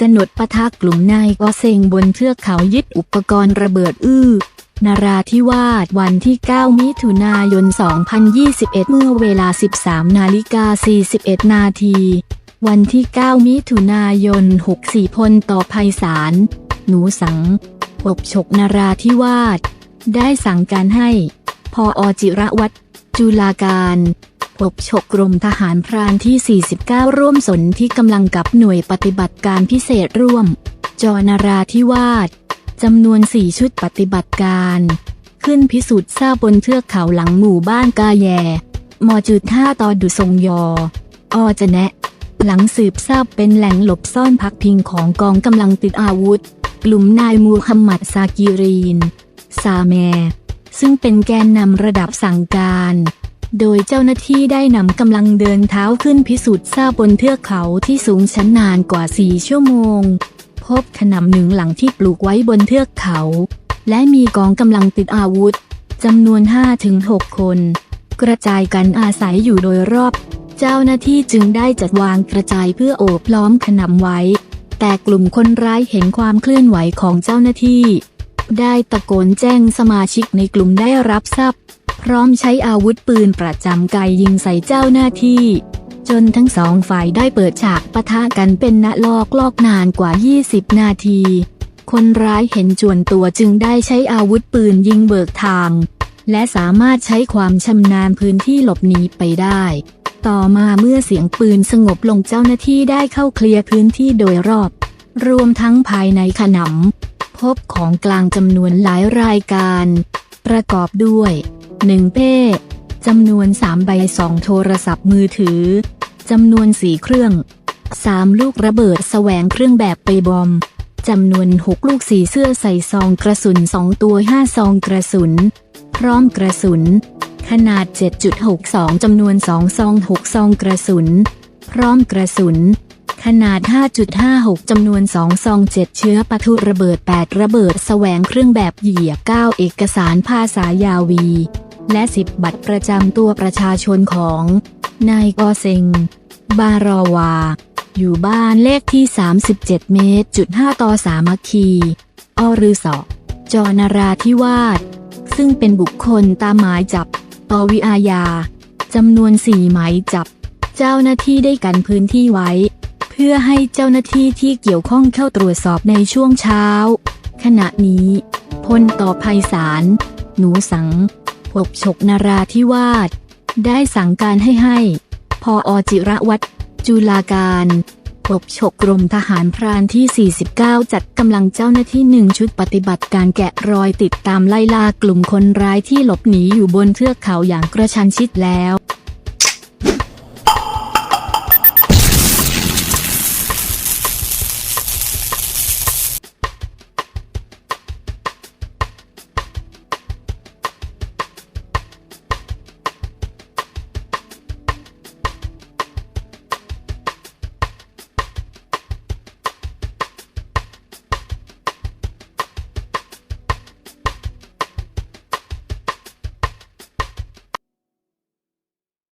จนดปะทะกลุ่มนายกอเซงบนเทือกเขายึดอุปกรณ์ระเบิดอื้อนาราธิวาสวันที่ 9 มิถุนายน 2021 เมื่อเวลา 13 นาฬิกา 41 นาที วันที่ 9 มิถุนายน 64 พลต่อภัยสาร หนูสังปกฉกนาราธิวาสได้สั่งการให้ พออจิระวัตรจุลาการ ปกฉกกรมทหารพรานที่ 49 ร่วมสนที่กำลังกับหน่วยปฏิบัติการพิเศษร่วม จอนาราธิวาสจำนวน 4 ชุดปฏิบัติการ ขึ้นพิสูจน์ทราบบนเทือกเขาหลังหมู่บ้านกาแยมอจุดท่าตอดุทรงยอ อจะแนะ หลังสืบทราบเป็นแหล่งหลบซ่อนพักพิงของกองกำลังติดอาวุธ กลุ่มนายมูฮัมหมัดซากิรีน ซาแม ซึ่งเป็นแกนนำระดับสั่งการ โดยเจ้าหน้าที่ได้นำกำลังเดินเท้าขึ้นพิสูจน์ทราบบนเทือกเขาที่สูงชั้นนานกว่า4ชั่วโมง พบขนำหนึ่งหลังที่ปลูกไว้บนเทือกเขา และมีกองกำลังติดอาวุธจำนวน 5-6 คน กระจายกันอาศัยอยู่โดยรอบ เจ้าหน้าที่จึงได้จัดวางกระจายเพื่อโอบล้อมขนำไว้ แต่กลุ่มคนร้ายเห็นความเคลื่อนไหวของเจ้าหน้าที่ ได้ตะโกนแจ้งสมาชิกในกลุ่มได้รับทราบ ร้อมใช้อาวุธปืนประจำกายยิงใส่เจ้าหน้าที่ จนทั้งสองฝ่ายได้เปิดฉากปะทะกันเป็นนะลอกลอกนานกว่า 20 นาที คนร้ายเห็นจวนตัวจึงได้ใช้อาวุธปืนยิงเบิกทาง และสามารถใช้ความชำนาญพื้นที่หลบหนีไปได้ ต่อมาเมื่อเสียงปืนสงบลงเจ้าหน้าที่ได้เข้าเคลียร์พื้นที่โดยรอบ รวมทั้งภายในขนำพบของกลางจำนวนหลายรายการ ประกอบด้วย 1 เป้จำนวน 3 ใบ 2 โทรศัพท์มือถือ จำนวน 4 เครื่อง 3 ลูกระเบิดแสวงเครื่องแบบไปบอม จำนวน 6 ลูกสีเสื้อใส่ซองกระสุน 2 ตัว 5 ซองกระสุน พร้อมกระสุน ขนาด 7.62 จำนวน 2 ซอง 6 ซองกระสุน พร้อมกระสุน ขนาด 5.56 จำนวน 2 ซอง 7 เชื้อปะทุระเบิด 8 ระเบิดแสวงเครื่องแบบเหยียบ 9 เอกสารภาษายาวี และ 10 บัตรประจำตัวประชาชนของ นายกอเซง บารอวา อยู่บ้านเลขที่ 37 เมตรจุด5ต่อสามัคคีอรือสอจอนาราธิวาส ซึ่งเป็นบุคคลตามหมายจับปวิอาญาจำนวนสี่หมายจับ เจ้าหน้าที่ได้กันพื้นที่ไว้ เพื่อให้เจ้าหน้าที่ที่เกี่ยวข้องเข้าตรวจสอบในช่วงเช้า ขณะนี้พลต่อภัยสาร หนูสัง ปกฉกนาราธิวาสได้สั่งการให้ให้ พออจิระวัตรจุลาการปกฉกกรมทหารพรานที่ 49 จัดกำลังเจ้าหน้าที่หนึ่งชุดปฏิบัติการแกะรอยติดตามไล่ล่ากลุ่มคนร้ายที่หลบหนีอยู่บนเทือกเขาอย่างกระชันชิดแล้ว